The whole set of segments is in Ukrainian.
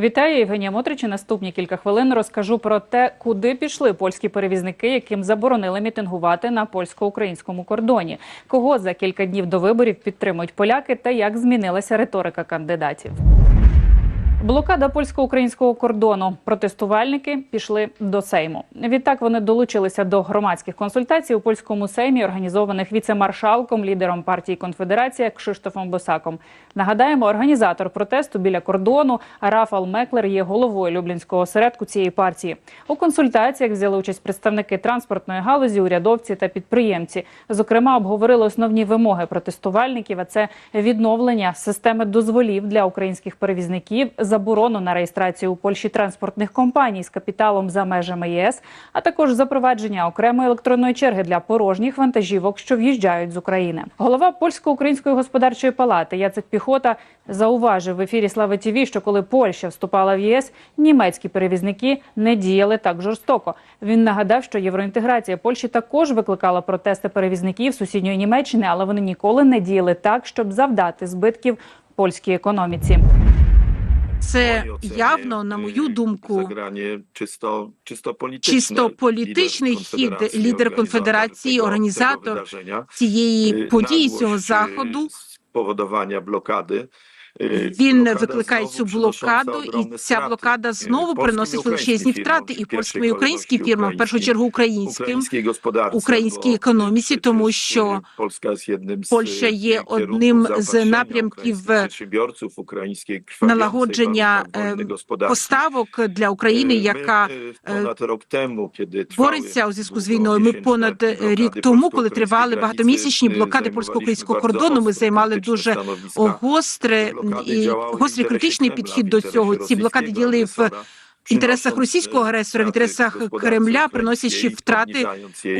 Вітаю, Євгенія Мотрич. Наступні кілька хвилин розкажу про те, куди пішли польські перевізники, яким заборонили мітингувати на польсько-українському кордоні. Кого за кілька днів до виборів підтримують поляки та як змінилася риторика кандидатів. Блокада польсько-українського кордону. Протестувальники пішли до Сейму. Відтак вони долучилися до громадських консультацій у польському сеймі, організованих віце-маршалком, лідером партії Конфедерація Кшиштофом Босаком. Нагадаємо, організатор протесту біля кордону Рафал Меклер є головою Люблінського осередку цієї партії. У консультаціях взяли участь представники транспортної галузі, урядовці та підприємці. Зокрема, обговорили основні вимоги протестувальників. А це відновлення системи дозволів для українських перевізників, заборону на реєстрацію у Польщі транспортних компаній з капіталом за межами ЄС, а також запровадження окремої електронної черги для порожніх вантажівок, що в'їжджають з України. Голова польсько-української господарчої палати Яцек Піхота зауважив в ефірі Слави ТІВІ, що коли Польща вступала в ЄС, німецькі перевізники не діяли так жорстоко. Він нагадав, що євроінтеграція Польщі також викликала протести перевізників сусідньої Німеччини, але вони ніколи не діяли так, щоб завдати збитків польській економіці. Це явно, на мою думку, чисто, політичний хід лідер конфедерації, організатор цієї події, цього заходу. Поводування блокади. Е, Він викликає цю блокаду, і ця блокада Е, знову приносить величезні втрати і польським і українським фірмам, в першу чергу українським. українській економіці, тому що Польща е, є одним з напрямків налагодження поставок для України, яка бореться у зв'язку з війною. Ми понад рік тому, коли тривали багатомісячні блокади польсько-українського кордону, ми займали дуже гостре і гострий критичний підхід до цього. Ці блокади діяли в інтересах російського агресора, в інтересах Кремля, приносячи втрати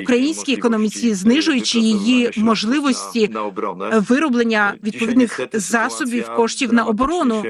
українській економіці, знижуючи її можливості вироблення відповідних засобів коштів на оборону.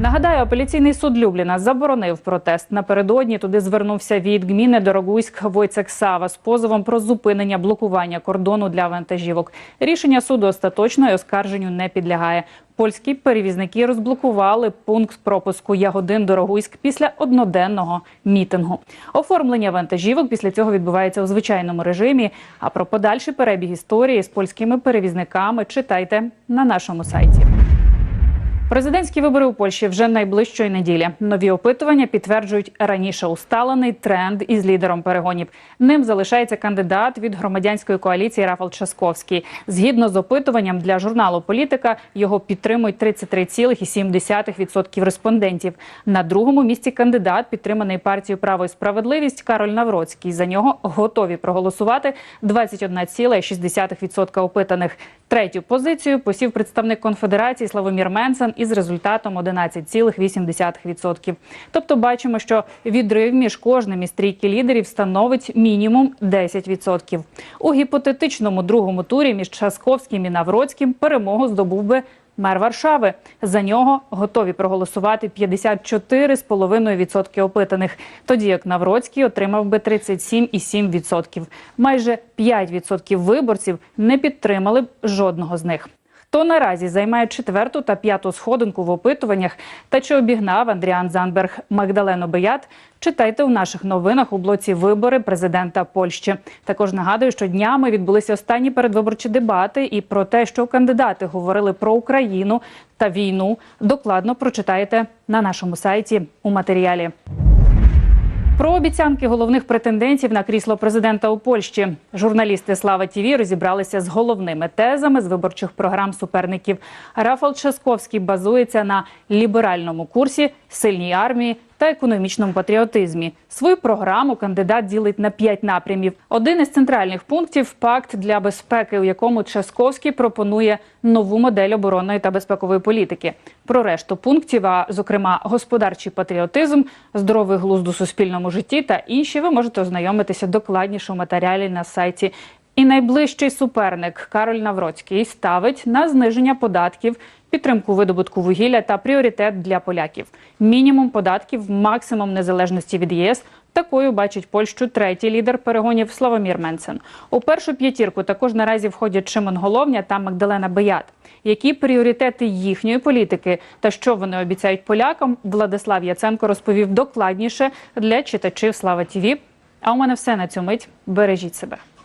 Нагадаю, апеляційний суд Любліна заборонив протест. Напередодні туди звернувся від гміни Дорогуйськ Войцек Сава з позовом про зупинення блокування кордону для вантажівок. Рішення суду остаточно і оскарженню не підлягає. Польські перевізники розблокували пункт пропуску Ягодин Дорогуйськ після одноденного мітингу. Оформлення вантажівок після цього відбувається у звичайному режимі. А про подальший перебіг історії з польськими перевізниками читайте на нашому сайті. Президентські вибори у Польщі вже найближчої неділі. Нові опитування підтверджують раніше усталений тренд із лідером перегонів. Ним залишається кандидат від громадянської коаліції Рафал Часковський. Згідно з опитуванням для журналу Політика його підтримують 33,7% респондентів. На другому місці кандидат, підтриманий партією Право і справедливість Кароль Навроцький. За нього готові проголосувати 21,6% опитаних. Третю позицію посів представник конфедерації Славомір Менсен із результатом 11,8%. Тобто бачимо, що відрив між кожним із трійки лідерів становить мінімум 10%. У гіпотетичному другому турі між Часковським і Навроцьким перемогу здобув би мер Варшави. За нього готові проголосувати 54,5% опитаних, тоді як Навроцький отримав би 37,7%. Майже 5% виборців не підтримали б жодного з них. Хто наразі займає четверту та п'яту сходинку в опитуваннях та чи обігнав Андріан Занберг Магдалену Беят, читайте у наших новинах у блоці Вибори президента Польщі. Також нагадую, що днями відбулися останні передвиборчі дебати, і про те, що кандидати говорили про Україну та війну, докладно прочитаєте на нашому сайті у матеріалі. Про обіцянки головних претендентів на крісло президента у Польщі журналісти Слава ТІВІ розібралися з головними тезами з виборчих програм суперників. Рафал Часковський базується на ліберальному курсі, сильній армії та економічному патріотизмі. Свою програму кандидат ділить на п'ять напрямів. Один із центральних пунктів пакт для безпеки, у якому Часковський пропонує нову модель оборонної та безпекової політики. Про решту пунктів, а зокрема господарчий патріотизм, здоровий глузд у суспільному житті та інші, ви можете ознайомитися докладніше у матеріалі на сайті. І найближчий суперник Кароль Навроцький ставить на зниження податків, підтримку видобутку вугілля та пріоритет для поляків. Мінімум податків, максимум незалежності від ЄС, Такою бачить Польщу третій лідер перегонів Славомір Менсен. У першу п'ятірку також наразі входять Шимон Головня та Магдалена Беят. Які пріоритети їхньої політики та що вони обіцяють полякам, Владислав Яценко розповів докладніше для читачів Слава Тіві. А у мене все на цю мить. Бережіть себе.